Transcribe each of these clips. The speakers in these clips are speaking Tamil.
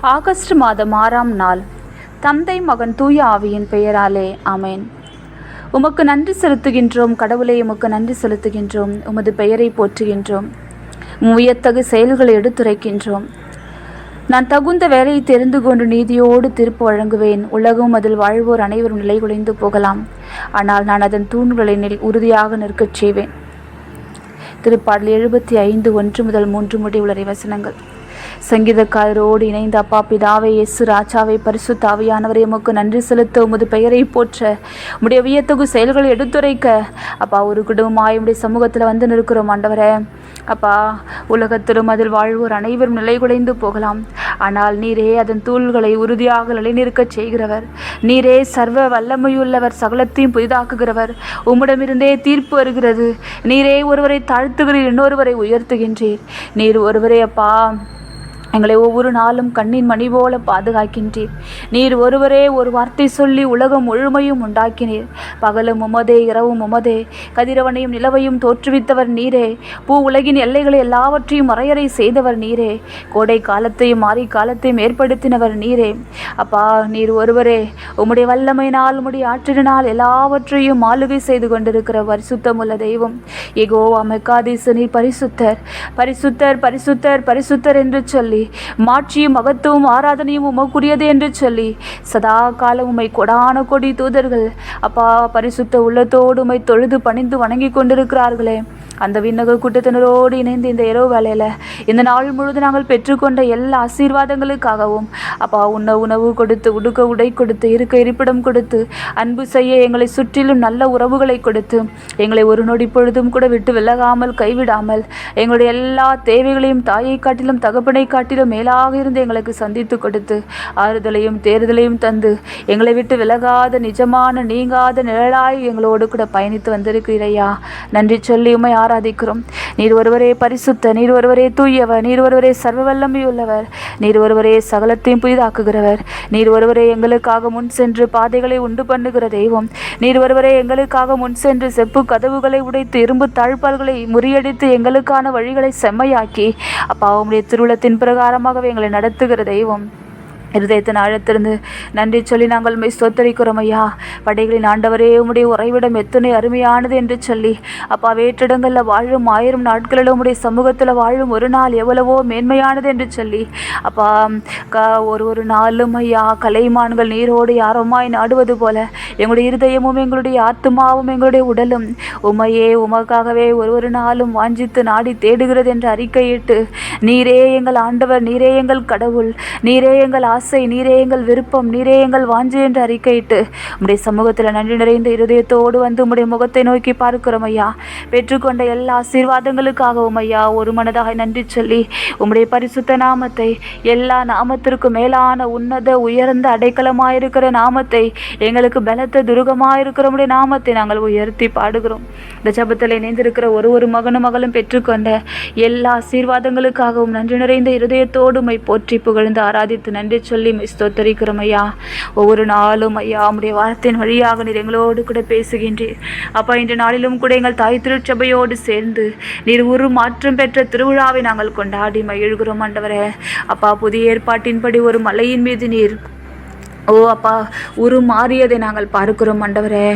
ஆகஸ்ட் மாதம் ஆறாம் நாள். தந்தை மகன் தூய ஆவியின் பெயராலே அமேன் உமக்கு நன்றி செலுத்துகின்றோம் கடவுளை உமக்கு நன்றி செலுத்துகின்றோம் உமது பெயரை போற்றுகின்றோம் உயர்த்தகு செயல்களை எடுத்துரைக்கின்றோம். நான் தகுந்த வேலையை தெரிந்து கொண்டு நீதியோடு தீர்ப்பு வழங்குவேன். உலகம் அதில் வாழ்வோர் அனைவரும் நிலை குலைந்து போகலாம். ஆனால் நான் அதன் தூண்களை உறுதியாக நிற்கச் செய்வேன். திருப்பாடல் எழுபத்தி ஐந்து ஒன்று முதல் மூன்று முடி உள்ள வசனங்கள். சங்கீதக்காரரோடு இணைந்த அப்பா பிதாவை இயேசு ராஜாவை பரிசு தாவியானவரை உமக்கு நன்றி செலுத்த உமது பெயரை போற்ற. உடைய வியத்தகு செயல்களை எடுத்துரைக்க. அப்பா ஒரு குடும்பமாய் உடைய சமூகத்தில் வந்து நிற்கிறோம் ஆண்டவரே. அப்பா உலகத்திலும் அதில் வாழ்வோர் அனைவரும் நிலை குலைந்து போகலாம். ஆனால் நீரே அதன் தூள்களை உறுதியாக நிலைநிற்கச் செய்கிறவர். நீரே சர்வ வல்லமையுள்ளவர் சகலத்தையும் புதிதாக்குகிறவர். உம்மிடமிருந்தே தீர்ப்பு வருகிறது. நீரே ஒருவரை தாழ்த்துகிறீர் இன்னொருவரை உயர்த்துகின்றீர். நீர் ஒருவரே அப்பா. எங்களை ஒவ்வொரு நாளும் கண்ணின் மணி போல பாதுகாக்கின்றீர். நீர் ஒருவரே ஒரு வார்த்தை சொல்லி உலகம் முழுமையும் உண்டாக்கினீர். பகலும் உமதே இரவும் உமதே கதிரவனையும் நிலவையும் தோற்றுவித்தவர் நீரே. பூ உலகின் எல்லைகளை எல்லாவற்றையும் வரையறை செய்தவர் நீரே. கோடை காலத்தையும் மாறி காலத்தையும் ஏற்படுத்தினவர் நீரே. அப்பா நீர் ஒருவரே உம்முடைய வல்லமையினால் உம்முடைய ஆற்றினால் எல்லாவற்றையும் ஆளுகை செய்து கொண்டிருக்கிற பரிசுத்தமுள்ள தெய்வம் எகோ அமைக்காதீசு நீர் பரிசுத்தர். பரிசுத்தர் பரிசுத்தர் பரிசுத்தர் என்று சொல்லி மாட்சியும் மகத்துவம் ஆராதனையும் உமக்குரியது என்று சொல்லி சதா காலம் உமை கொடான கொடி தூதர்கள் அப்பா பரிசுத்த உள்ளத்தோடு உமை தொழுது பணிந்து வணங்கி கொண்டிருக்கிறார்களே. அந்த விண்ணக கூட்டத்தினரோடு இணைந்து இந்த இரவு வேலையில் இந்த நாள் முழுவதும் நாங்கள் பெற்றுக்கொண்ட எல்லா ஆசீர்வாதங்களுக்காகவும் அப்பா உண்ண உணவு கொடுத்து உடுக்க உடை கொடுத்து இருக்க இருப்பிடம் கொடுத்து அன்பு செய்ய எங்களை சுற்றிலும் நல்ல உறவுகளை கொடுத்து எங்களை ஒரு நொடி பொழுதும் கூட விட்டு விலகாமல் கைவிடாமல் எங்களுடைய எல்லா தேவைகளையும் தாயை காட்டிலும் தகப்பனை காட்டிலும் மேலாக இருந்து எங்களுக்கு சந்தித்து கொடுத்து ஆறுதலையும் தேறுதலையும் தந்து எங்களை விட்டு விலகாத நிஜமான நீங்காத நிழலாய் எங்களோடு கூட பயணித்து வந்திருக்கிறையா நன்றி சொல்லி உம்மை ஆராதிக்கிறோம். நீர் ஒருவரே பரிசுத்த நீர் ஒருவரே தூயவர் நீர் ஒருவரே சர்வ வல்லமையுள்ளவர். நீர் ஒருவரே சகலத்தையும் புதிதாக்குகிறவர். நீர் ஒருவரே எங்களுக்காக முன் சென்று பாதைகளை உண்டு பண்ணுகிற தெய்வம். நீர் ஒருவரே எங்களுக்காக முன் சென்று செப்பு கதவுகளை உடைத்து இரும்பு தாழ்பால்களை முறியடித்து எங்களுக்கான வழிகளை செம்மையாக்கி அப்பா உம்முடைய திருவிழத்தின் பிரகாரமாகவே எங்களை நடத்துகிற தெய்வம். இருதயத்தின் ஆழத்திலிருந்து நன்றி சொல்லி நாங்கள் உண்மை ஸ்தோத்தரிக்கிறோம் ஐயா. படைகளின் ஆண்டவரே உம்முடைய உறைவிடம் எத்தனை அருமையானது என்று சொல்லி அப்பா வேற்றிடங்களில் வாழும் ஆயிரம் நாட்களில் உம்முடைய சமூகத்தில் வாழும் ஒரு நாள் எவ்வளவோ மேன்மையானது என்று சொல்லி அப்பா க ஒரு ஒரு நாளும் ஐயா கலைமான்கள் நீரோடு யாரமாய் நாடுவது போல எங்களுடைய இருதயமும் எங்களுடைய ஆத்துமாவும் எங்களுடைய உடலும் உமையே உமக்காகவே ஒரு ஒரு நாளும் வாஞ்சித்து நாடி தேடுகிறது என்று அறிக்கையிட்டு நீரே எங்கள் ஆண்டவர் நீரே எங்கள் கடவுள் நீரே எங்கள் ஆசை நீரே எங்கள் விருப்பம் நீரே எங்கள் வாஞ்சு என்று அறிக்கையிட்டு உம்முடைய சமூகத்தில் நன்றி நிறைந்த இருதயத்தோடு வந்து உம்முடைய முகத்தை நோக்கி பார்க்கிறோம் ஐயா. பெற்றுக்கொண்ட எல்லா ஆசீர்வாதங்களுக்காகவும் ஐயா ஒரு மனதாக நன்றி சொல்லி உம்முடைய பரிசுத்த நாமத்தை எல்லா நாமத்திற்கும் மேலான உன்னத உயர்ந்த அடைக்கலமாயிருக்கிற நாமத்தை எங்களுக்கு பலத்த துருகமாயிருக்கிற உம்முடைய நாமத்தை நாங்கள் உயர்த்தி பாடுகிறோம். இந்த ஜபத்தில் இணைந்திருக்கிற ஒரு ஒரு மகனும் மகளும் பெற்றுக்கொண்ட எல்லா ஆசீர்வாதங்களுக்காகவும் நன்றி நிறைந்த இருதயத்தோடு மை போற்றி புகழ்ந்து ஆராதித்து நன்றி சொல்லி ஸ்தோத்தரிக்கிறோம் ஐயா. ஒவ்வொரு நாளும் ஐயா உம்முடைய வார்த்தையின் வழியாக நீர் எங்களோடு கூட பேசுகின்றீர். அப்பா இன்று நாளிலும் கூட எங்கள் தாய் திருச்சபையோடு சேர்ந்து நீர் உரு மாற்றம் பெற்ற திருவிழாவை நாங்கள் கொண்டாடி மகிழ்கிறோம் ஆண்டவரே. அப்பா புதிய ஏற்பாட்டின்படி ஒரு மலையின் மீது நீர் ஓ அப்பா உரு மாறியதை நாங்கள் பார்க்கிறோம் ஆண்டவரே.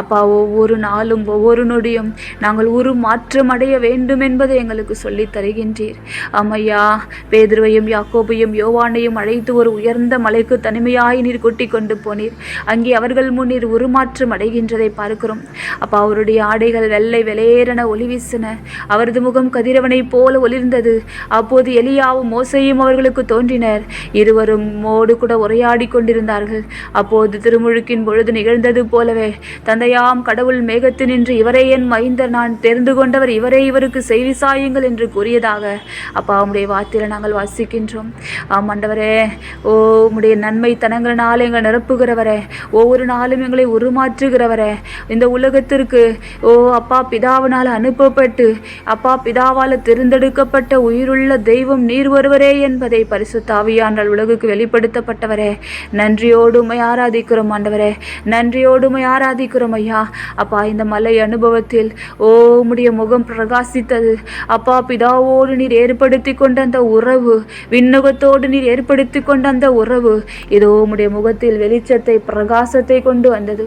அப்பா ஒவ்வொரு நாளும் ஒவ்வொரு நொடியும் நாங்கள் உரு மாற்றம் அடைய வேண்டும் என்பதை எங்களுக்கு சொல்லி தருகின்றீர். அம்மையா பேதுருவையும் யாக்கோபையும் யோவானையும் அழைத்து ஒரு உயர்ந்த மலைக்கு தனிமையாய் நீர் கூட்டி கொண்டு போனீர். அங்கே அவர்கள் முன் நீர் உருமாற்றம் அடைகின்றதை பார்க்கிறோம். அப்பா அவருடைய ஆடைகள் வெள்ளை வெளியேறன ஒளி வீசின. அவரது முகம் கதிரவனைப் போல ஒளிர்ந்தது. அப்போது எலியாவும் மோசையும் அவர்களுக்கு தோன்றினர். இருவரும் மோடு கூட உரையாடி கொண்டிருந்தார்கள். அப்போது திருமுழுக்கின் பொழுது நிகழ்ந்தது போலவே தந்தையாம் கடவுள் மேகத்து நின்று இவரே என் மைந்தர். நான் தெரிந்து கொண்டவர் இவரே இவருக்கு செய்தி சாயுங்கள் என்று கூறியதாக அப்பா உடைய வார்த்தையில் நாங்கள் வாசிக்கின்றோம். ஆம் ஆண்டவரே ஓ உடைய நன்மை தனங்களினால் எங்களை நிரப்புகிறவரே ஒவ்வொரு நாளும் எங்களை உருமாற்றுகிறவரே இந்த உலகத்திற்கு ஓ அப்பா பிதாவினால் அனுப்பப்பட்டு அப்பா பிதாவால் தேர்ந்தெடுக்கப்பட்ட உயிருள்ள தெய்வம் நீர் ஒருவரே என்பதை பரிசுத்தாவியானால் உலகுக்கு வெளிப்படுத்தப்பட்டவரே நன்றி. நன்றியோடு உம்மை ஆராதிக்கிறோம் ஆண்டவரே. நன்றியோடு ஆராதிக்கிறோம் ஐயா. அப்பா இந்த மலை அனுபவத்தில் ஓ உம்முடைய முகம் பிரகாசித்தது. அப்பா பிதாவோடு நீர் ஏற்படுத்தி கொண்ட அந்த உறவு விண்ணகத்தோடு நீர் ஏற்படுத்தி கொண்ட அந்த உறவு இதோ உம்முடைய முகத்தில் வெளிச்சத்தை பிரகாசத்தை கொண்டு வந்தது.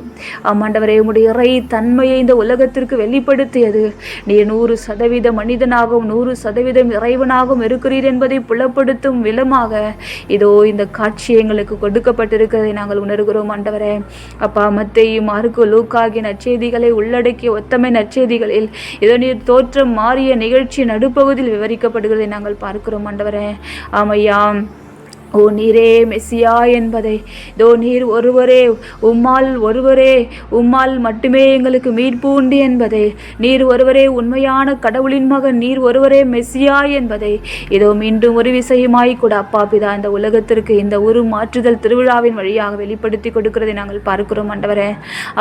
ஆமாண்டவரே உம்முடைய இறை தன்மையை இந்த உலகத்திற்கு வெளிப்படுத்தியது. நீ நூறு சதவீத மனிதனாகவும் நூறு சதவீதம் இறைவனாகவும் இருக்கிறீர் என்பதை புலப்படுத்தும் விலமாக இதோ இந்த காட்சி எங்களுக்கு இருக்கிறதை நாங்கள் உணர்கிறோம் ஆண்டவரே. அப்பா மத்தையும் மார்க்கு லூக்காகிய நற்செய்திகளை உள்ளடக்கிய ஒத்தமை நற்செய்திகளில் இதோ தோற்றம் மாறிய நிகழ்ச்சி நடுப்பகுதியில் விவரிக்கப்படுகிறதை நாங்கள் பார்க்கிறோம் ஆண்டவரே. ஆமையாம். ஓ நீரே மெஸ்ஸியா என்பதை. தோ நீர் ஒருவரே உம்மால் ஒருவரே உம்மால் மட்டுமே எங்களுக்கு மீட்பு உண்டு என்பதை. நீர் ஒருவரே உண்மையான கடவுளின் மகன் நீர் ஒருவரே மெஸ்ஸியா என்பதை. இதோ மீண்டும் ஒரு விசயமாய் கூட அப்பா பிதா இந்த உலகத்திற்கு இந்த உரு மாற்றுதல் திருவிழாவின் வழியாக வெளிப்படுத்தி கொடுக்கிறதை நாங்கள் பார்க்கிறோம் ஆண்டவரே.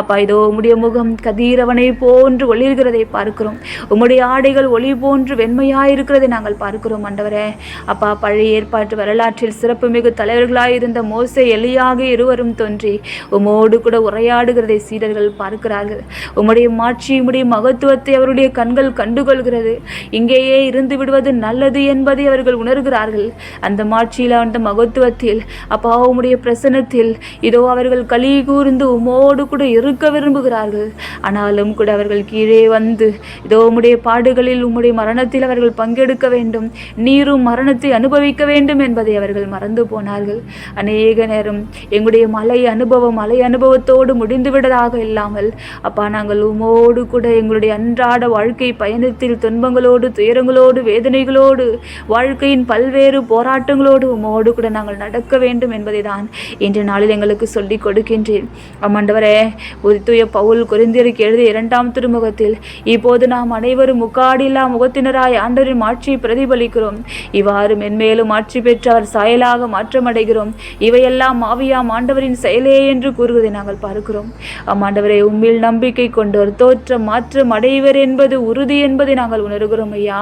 அப்பா இதோ உம்முடைய முகம் கதிரவனை போன்று ஒளிர்கிறதை பார்க்கிறோம். உம்முடைய ஆடைகள் ஒளி போன்று வெண்மையாயிருக்கிறதை நாங்கள் பார்க்கிறோம் ஆண்டவரே. அப்பா பழைய ஏற்பாட்டு வரலாற்றில் சிறப்பு சிறப்புமிகு தலைவர்களாயிருந்த மோசை எலியாக இருவரும் தோன்றி உமோடு கூட உரையாடுகிறதை சீடர்கள் பார்க்கிறார்கள். உம்முடைய மாட்சி உம்முடைய மகத்துவத்தை அவருடைய கண்கள் கண்டுகொள்கிறது. இங்கேயே இருந்து விடுவது நல்லது என்பதை அவர்கள் உணர்கிறார்கள். அந்த மாட்சியில் அந்த மகத்துவத்தில் அப்பா உம்முடைய பிரசனத்தில் இதோ அவர்கள் களி கூர்ந்து உமோடு கூட இருக்க விரும்புகிறார்கள். ஆனாலும் கூட அவர்கள் கீழே வந்து இதோ உம்முடைய பாடுகளில் உம்முடைய மரணத்தில் அவர்கள் பங்கெடுக்க வேண்டும். நீரும் மரணத்தை அனுபவிக்க வேண்டும் என்பதை அவர்கள் மறந்து போனார்கள். அநேக நேரம் எங்களுடைய மலை அனுபவம் மலை அனுபவத்தோடு முடிந்துவிடதாக இல்லாமல் அப்பா நாங்கள் உமோடு கூட எங்களுடைய அன்றாட வாழ்க்கை பயணத்தில் துன்பங்களோடு துயரங்களோடு வேதனைகளோடு வாழ்க்கையின் பல்வேறு போராட்டங்களோடு உமோடு கூட நாங்கள் நடக்க வேண்டும் என்பதை தான் இன்று நாளில் எங்களுக்கு சொல்லிக் கொடுக்கின்றேன். அம்மாண்டவரே ஒரு தூய பவுல் குறைந்திருக்கு எழுதிய இரண்டாம் திருமுகத்தில் இப்போது நாம் அனைவரும் முக்காடில்லா முகத்தினராய் ஆண்டரின் மாட்சியை பிரதிபலிக்கிறோம். இவ்வாறு மென்மேலும் ஆட்சி பெற்றவர் சாயலா சாயலாக மாற்றமடைகிறோம். இவையெல்லாம் ஆவியாம் ஆண்டவரின் செயலே என்று கூறுவதை நாங்கள் பார்க்கிறோம். ஆமாண்டவரை உம்மில் நம்பிக்கை கொண்டோர் தோற்றம் மாற்றம் அடைவர் என்பது உறுதி என்பதை நாங்கள் உணர்கிறோம் ஐயா.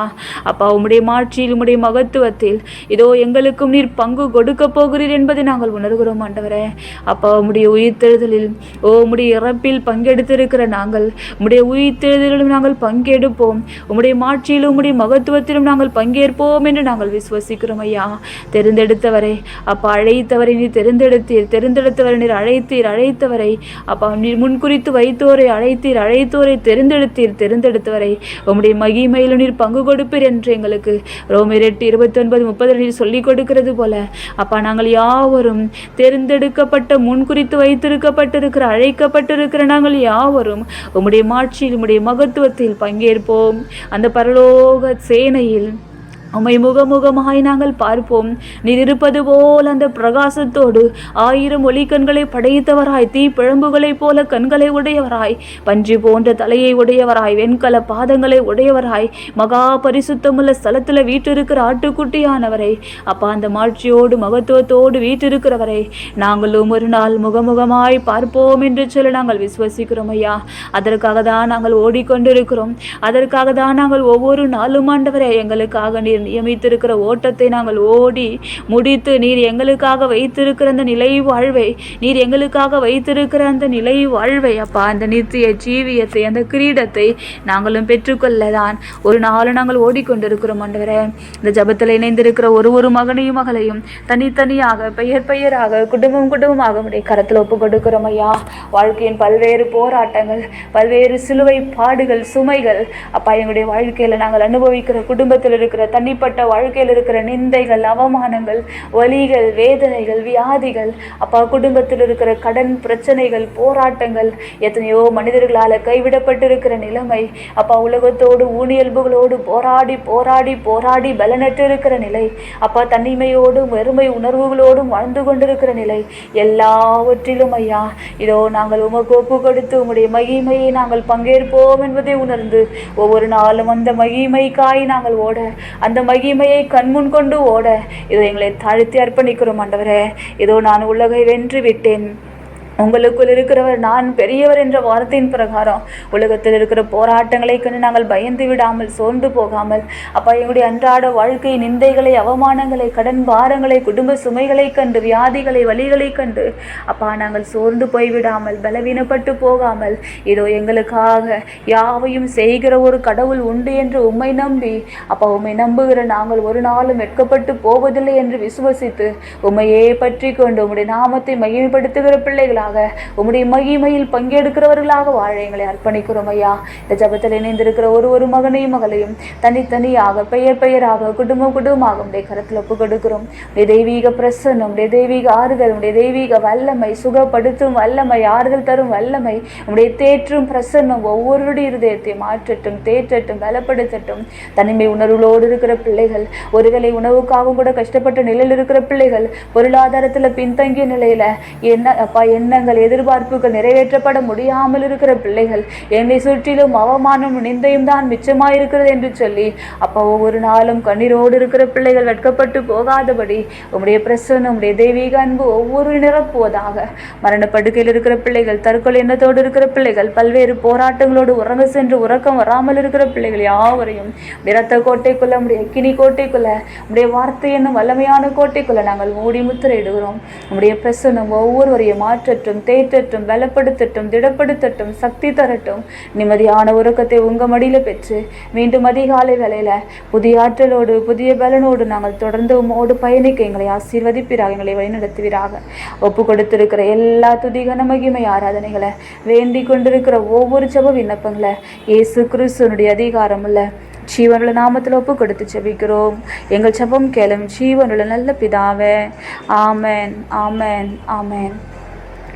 அப்பா உம்முடைய மாட்சியில் உம்முடைய மகத்துவத்தில் இதோ எங்களுக்கும் நீர் பங்கு கொடுக்க போகிறீர் என்பதை நாங்கள் உணர்கிறோம் ஆண்டவரே. அப்பா உம்முடைய உயிர்த்தெழுதலில் ஓ உம்முடைய இறப்பில் பங்கெடுத்திருக்கிற நாங்கள் உம்முடைய உயிர்த்தெழுதலிலும் நாங்கள் பங்கெடுப்போம். உம்முடைய மாட்சியிலும் உம்முடைய மகத்துவத்திலும் நாங்கள் பங்கேற்போம் என்று நாங்கள் விசுவசிக்கிறோம் ஐயா. தெரிந்தெடுத்தவர் அப்பா அழைத்தவரை நீர் தெரிந்தெடுத்தீர். தெரிந்தெடுத்தவரை நீர் அழைத்தீர். அழைத்தவரை அப்பா நீர் முன்குறித்து வைத்தோரை அழைத்தீர். அழைத்தோரை தெரிந்தெடுத்தீர். தெரிந்தெடுத்தவரை உம்முடைய மகிமையிலும் நீர் பங்கு கொடுப்பீர் என்று எங்களுக்கு. ரோமர் எட்டு இருபத்தி ஒன்பது முப்பது நீர் சொல்லிக் கொடுக்கிறது போல அப்பா நாங்கள் யாவரும் தேர்ந்தெடுக்கப்பட்ட முன்குறித்து வைத்திருக்கப்பட்டிருக்கிற அழைக்கப்பட்டிருக்கிற நாங்கள் யாவரும் உம்முடைய மாட்சியில் உம்முடைய மகத்துவத்தில் பங்கேற்போம். அந்த பரலோக சேனையில் உம்மை முகமுகமாய் நாங்கள் பார்ப்போம். நீர் இருப்பது போல் அந்த பிரகாசத்தோடு ஆயிரம் ஒளிக்கண்களை படைத்தவராய் தீ பிழம்புகளைப் போல கண்களை உடையவராய் பன்றி போன்ற தலையை உடையவராய் வெண்கல பாதங்களை உடையவராய் மகா பரிசுத்தமுள்ள ஸ்தலத்தில் வீட்டிருக்கிற ஆட்டுக்குட்டியானவரை அப்பா அந்த மாட்சியோடு மகத்துவத்தோடு வீட்டிருக்கிறவரை நாங்களும் ஒரு நாள் முகமுகமாய் பார்ப்போம் என்று சொல்ல நாங்கள் விசுவசிக்கிறோம் ஐயா. அதற்காக தான் நாங்கள் ஓடிக்கொண்டிருக்கிறோம். அதற்காக தான் நாங்கள் ஒவ்வொரு நாளும் ஆண்டவரை எங்களுக்காக நீர் நியமித்திருக்கிற ஓட்டத்தை நாங்கள் ஓடி முடித்து நீர் எங்களுக்காக வைத்திருக்கிற அந்த நிலை வாழ்வை நீர் எங்களுக்காக வைத்திருக்கிற அந்த நிலை வாழ்வை அப்பா அந்த நித்திய ஜீவியத்தை அந்த கிரீடத்தை நாங்களும் பெற்றுக்கொள்ளதான். ஒரு நாளும் நாங்கள் ஓடிக்கொண்டிருக்கிறோம் ஆண்டவரே. இந்த ஜபத்தில் இணைந்திருக்கிற ஒரு ஒரு மகனையும் மகளையும் தனித்தனியாக பெயர் பெயராக குடும்பம் குடும்பமாக உடைய கரத்தில் ஒப்பு கொடுக்கிறோம் ஐயா. வாழ்க்கையின் பல்வேறு போராட்டங்கள் பல்வேறு சிலுவை பாடுகள் சுமைகள் அப்பா எங்களுடைய வாழ்க்கையில் நாங்கள் அனுபவிக்கிற குடும்பத்தில் இருக்கிற தனி தனிப்பட்ட வாழ்க்கையில் இருக்கிற நிந்தைகள் அவமானங்கள் வலிகள் வேதனைகள் வியாதிகள் அப்பா குடும்பத்தில் இருக்கிற கடன் பிரச்சனைகள் போராட்டங்கள் எத்தனையோ மனிதர்களால் கைவிடப்பட்டிருக்கிற நிலைமை அப்பா உலகத்தோடு ஊனியல்புகளோடு போராடி போராடி போராடி பலனற்று இருக்கிற நிலை அப்பா தனிமையோடும் வெறுமை உணர்வுகளோடும் வாழ்ந்து கொண்டிருக்கிற நிலை எல்லாவற்றிலும் ஐயா இதோ நாங்கள் உமக்கு ஒப்பு கொடுத்து உங்களுடைய மகிமையை நாங்கள் பங்கேற்போம் என்பதை உணர்ந்து ஒவ்வொரு நாளும் அந்த மகிமைக்காய் நாங்கள் ஓட அந்த மகிமையை கண்முன் கொண்டு ஓட இதோ எங்களை தாழ்த்தி அர்ப்பணிக்கிறோம் ஆண்டவரே. இதோ நான் உலகை வென்று விட்டேன் உங்களுக்குள் இருக்கிறவர் நான் பெரியவர் என்ற வார்த்தையின் பிரகாரம். உலகத்தில் இருக்கிற போராட்டங்களை கண்டு நாங்கள் பயந்து விடாமல் சோர்ந்து போகாமல் அப்பா எங்களுடைய அன்றாட வாழ்க்கை நிந்தைகளை அவமானங்களை கடன் பாரங்களை குடும்ப சுமைகளை கண்டு வியாதிகளை வழிகளை கண்டு அப்பா நாங்கள் சோர்ந்து போய்விடாமல் பலவீனப்பட்டு போகாமல் இதோ எங்களுக்காக யாவையும் செய்கிற ஒரு கடவுள் உண்டு என்று உம்மை நம்பி அப்பா உம்மை நம்புகிற நாங்கள் ஒரு நாளும் வெட்கப்பட்டு போவதில்லை என்று விசுவசித்து உம்மையே பற்றி கொண்டு உம்முடைய நாமத்தை மகிமைப்படுத்துகிற பிள்ளைகளாக உம்முடைய மகிமையில் பங்கெடுக்கிறவர்களாக வாழ எங்களை அர்ப்பணிக்கிறோம் ஐயா. இந்த ஜபத்தில் இணைந்திருக்கிற ஒரு ஒரு மகனையும் மகளையும் தனித்தனியாக பெயர் பெயராக குடும்பம் குடும்பமாக உடைய கருத்தில் ஒப்பு கொடுக்கிறோம் உடைய தெய்வீக பிரசன்னம் உடைய தெய்வீக ஆறுதல் உடைய தெய்வீக வல்லமை சுகப்படுத்தும் வல்லமை ஆறுதல் தரும் வல்லமை உடைய தேற்றும் பிரசன்னம் ஒவ்வொருடைய இருதயத்தை மாற்றட்டும் தேற்றட்டும் பலப்படுத்தட்டும். தனிமை உணர்வுகளோடு இருக்கிற பிள்ளைகள் ஒருவேளை உணவுக்காகவும் கூட கஷ்டப்பட்ட நிலையில் இருக்கிற பிள்ளைகள் பொருளாதாரத்தில் பின்தங்கிய நிலையில என்ன அப்பா எண்ணங்கள் எதிர்பார்ப்புகள் நிறைவேற்றப்பட முடியாமல் இருக்கிற பிள்ளைகள் என்னை சுற்றிலும் அவமானம் நிந்தையும் தான் மிச்சமாயிருக்கிறது என்று சொல்லி அப்போ ஒவ்வொரு நாளும் கண்ணீரோடு இருக்கிற பிள்ளைகள் வெட்கப்பட்டு போகாதபடி உம்முடைய பிரசன்னம் உம்முடைய தெய்வீக அன்பு ஒவ்வொரு நிரப்புவதாக மரண படுக்கையில் இருக்கிற பிள்ளைகள் தற்கொலை எண்ணத்தோடு இருக்கிற பிள்ளைகள் பல்வேறு போராட்டங்களோடு உறங்க சென்று உறக்கம் வராமல் இருக்கிற பிள்ளைகள் யாவரையும் விரத்த இரத்த கோட்டைக்குள்ள உடைய கினி கோட்டைக்குள்ள உடைய வார்த்தை என்னும் வல்லமையான கோட்டைக்குள்ள நாங்கள் மூடி முத்திரையிடுகிறோம். உடைய பிரசன்னம் ஒவ்வொருவரையும் மாற்றட்டும் தேற்றட்டும் பலப்படுத்தட்டும் திடப்படுத்தட்டும் சக்தி தரட்டும். நிம்மதியான உறக்கத்தை உங்கள் மடியில் பெற்று மீண்டும் அதிகாலை வேலையில் புதிய ஆற்றலோடு புதிய பலனோடு நாங்கள் தொடர்ந்து உமோடு பயணிக்க எங்களை ஆசீர்வதிப்பீராக எங்களை வழிநடத்துவீராக. ஒப்பு கொடுத்திருக்கிற எல்லா துதிகன மகிமை ஆராதனைகளை வேண்டி கொண்டிருக்கிற ஒவ்வொரு ஜப விண்ணப்பங்களை இயேசு கிறிஸ்துவனுடைய அதிகாரமுள்ள ஜீவனுள்ள நாமத்தில் ஒப்பு கொடுத்து ஜெபிக்கிறோம். எங்கள் ஜெபம் கேளும் ஜீவனுள்ள நல்ல பிதாவே. ஆமேன் ஆமேன் ஆமேன்.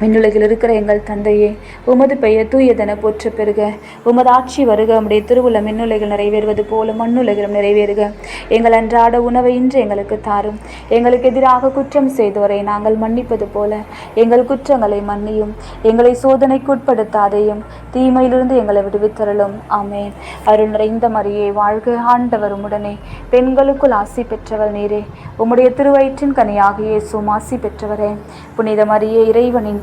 விண்ணுலகில் இருக்கிற எங்கள் தந்தையே உமது பெயர் தூயதென போற்ற பெறுக. உமது ஆட்சி வருக உம்முடைய திருவுள்ள மின்னுலகில் நிறைவேறுவது போல மண்ணுலகிலும் நிறைவேறுக. எங்கள் அன்றாட உணவை இன்று எங்களுக்கு தாரும். எங்களுக்கு எதிராக குற்றம் செய்தோரை நாங்கள் மன்னிப்பது போல எங்கள் குற்றங்களை மன்னியும். எங்களை சோதனைக்கு உட்படுத்தாதையும் தீமையிலிருந்து எங்களை விடுவித்தரலும் ஆமேன். அருள் நிறைந்த மரியே வாழ்க ஆண்டவர் உடனே பெண்களுக்குள் ஆசி பெற்றவள் நீரே. உம்முடைய திருவயிற்றின் கனியாகியே இயேசுவும் ஆசி பெற்றவரே. புனித மரியே இறைவனின்